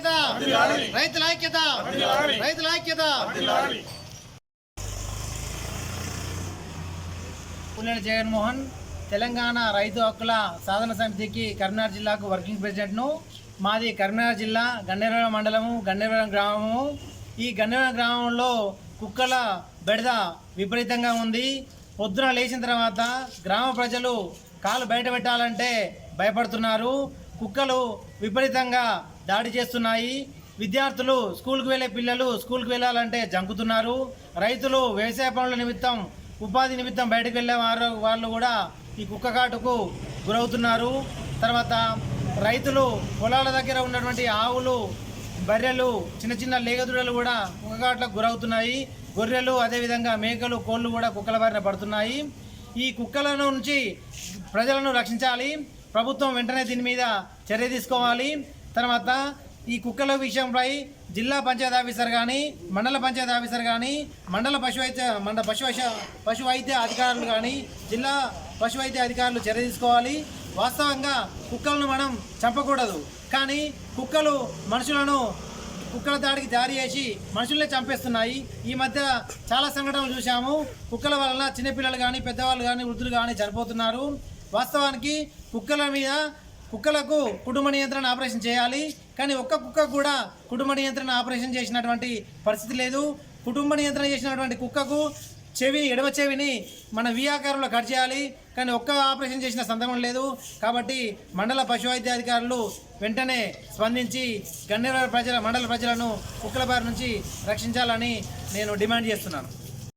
ఐక్యత. రైతుల ఐక్యత. రైతుల ఐక్యత. పుల్లెల జగన్మోహన్ తెలంగాణ రైతు హక్కుల సాధన సమితికి కరీంనగర్ జిల్లాకు వర్కింగ్ ప్రెసిడెంట్ను మాది కరీంనగర్ జిల్లా గన్నేరవరం మండలము గన్నేరవరం గ్రామము. ఈ గన్నేరవరం గ్రామంలో కుక్కల బెడద విపరీతంగా ఉంది. పొద్దున లేచిన తర్వాత గ్రామ ప్రజలు కాలు బయట పెట్టాలంటే భయపడుతున్నారు. కుక్కలు విపరీతంగా దాడి చేస్తున్నాయి. విద్యార్థులు స్కూల్కి వెళ్ళే పిల్లలు స్కూల్కి వెళ్ళాలంటే జంకుతున్నారు. రైతులు వ్యవసాయ పనుల నిమిత్తం ఉపాధి నిమిత్తం బయటకు వెళ్ళే వారు వాళ్ళు కూడా ఈ కుక్కకాటుకు గురవుతున్నారు. తర్వాత రైతులు పొలాల దగ్గర ఉన్నటువంటి ఆవులు బర్రెలు చిన్న చిన్న లేగదుడలు కూడా కుక్కకాట్లకు గురవుతున్నాయి. గొర్రెలు అదేవిధంగా మేకలు కోళ్ళు కూడా కుక్కల బారిన పడుతున్నాయి. ఈ కుక్కల నుంచి ప్రజలను రక్షించాలి. ప్రభుత్వం వెంటనే దీని మీద చర్య తీసుకోవాలి. తర్వాత ఈ కుక్కల విషయంపై జిల్లా పంచాయతీ ఆఫీసర్ కానీ మండల పంచాయతీ ఆఫీసర్ కానీ మండల పశు వైద్య మండల పశు పశు వైద్య అధికారులు కానీ జిల్లా పశు వైద్య అధికారులు చర్య తీసుకోవాలి. వాస్తవంగా కుక్కలను మనం చంపకూడదు. కానీ కుక్కలు మనుషులను కుక్కల దాడికి దారి చేసి మనుషులనే చంపేస్తున్నాయి. ఈ మధ్య చాలా సంఘటనలు చూసాము కుక్కల వలన చిన్నపిల్లలు కానీ పెద్దవాళ్ళు కానీ వృద్ధులు కానీ చనిపోతున్నారు. వాస్తవానికి కుక్కల మీద కుక్కలకు కుటుంబ నియంత్రణ ఆపరేషన్ చేయాలి. కానీ ఒక్క కుక్క కూడా కుటుంబ నియంత్రణ ఆపరేషన్ చేసినటువంటి పరిస్థితి లేదు. కుటుంబ నియంత్రణ చేసినటువంటి కుక్కకు చెవి ఎడమ చెవిని మన వి ఆకారంలో కట్ చేయాలి. కానీ ఒక్క ఆపరేషన్ చేసిన సందర్భం లేదు. కాబట్టి మండల పశు వైద్యాధికారులు వెంటనే స్పందించి గన్నేర ప్రజల మండల ప్రజలను కుక్కల బారి నుంచి రక్షించాలని నేను డిమాండ్ చేస్తున్నాను.